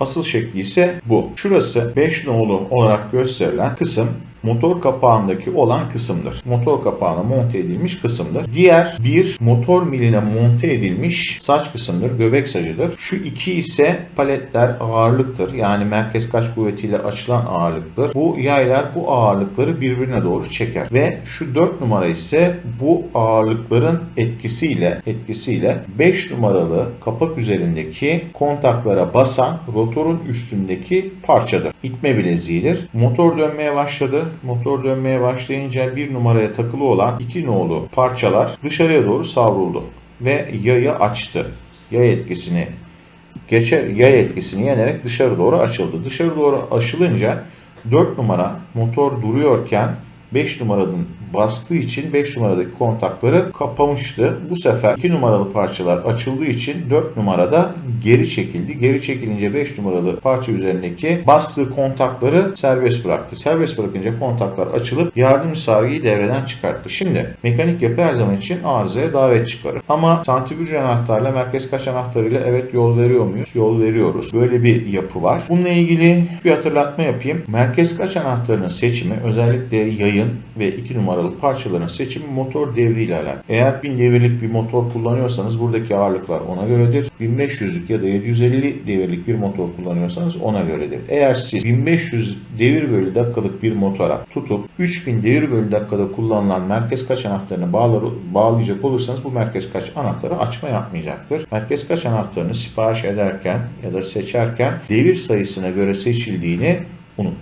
Asıl şekli ise bu. Şurası 5 nolu olarak gösterilen kısım motor kapağındaki olan kısımdır. Motor kapağına monte edilmiş kısımdır. Diğer bir motor miline monte edilmiş saç kısımdır. Göbek sacıdır. Şu iki ise paletler ağırlıktır. Yani merkez kaç kuvvetiyle açılan ağırlıktır. Bu yaylar bu ağırlıkları birbirine doğru çeker. Ve şu 4 numara ise bu ağırlıkların etkisiyle etkisiyle 5 numaralı kapak üzerindeki kontaklara basan rotorun üstündeki parçadır. İtme bileziğidir. Motor dönmeye başladı. Motor dönmeye başlayınca bir numaraya takılı olan iki nolu parçalar dışarıya doğru savruldu ve yayı açtı. Yay etkisini geçer yay etkisini yenerek dışarı doğru açıldı. Dışarı doğru açılınca 4 numara motor duruyorken 5 numaranın bastığı için 5 numaradaki kontakları kapamıştı. Bu sefer 2 numaralı parçalar açıldığı için 4 numarada geri çekildi. Geri çekilince 5 numaralı parça üzerindeki bastığı kontakları serbest bıraktı. Serbest bırakınca kontaklar açılıp yardımcı sargıyı devreden çıkarttı. Şimdi mekanik yapı her zaman için arızaya davet çıkarır. Ama santrifüj anahtarla merkez kaç anahtarıyla evet yol veriyor muyuz? Yol veriyoruz. Böyle bir yapı var. Bununla ilgili bir hatırlatma yapayım. Merkez kaç anahtarının seçimi özellikle yayın ve 2 numaralı parçaların seçimi motor devriyle alakalı. Eğer 1000 devirlik bir motor kullanıyorsanız buradaki ağırlıklar ona göredir. 1500'lük ya da 750 devirlik bir motor kullanıyorsanız ona göredir. Eğer siz 1500 devir bölü dakikalık bir motora tutup 3000 devir bölü dakikada kullanılan merkez kaç anahtarını bağlayacak olursanız bu merkez kaç anahtarı açma yapmayacaktır. Merkez kaç anahtarını sipariş ederken ya da seçerken devir sayısına göre seçildiğini unutmayın.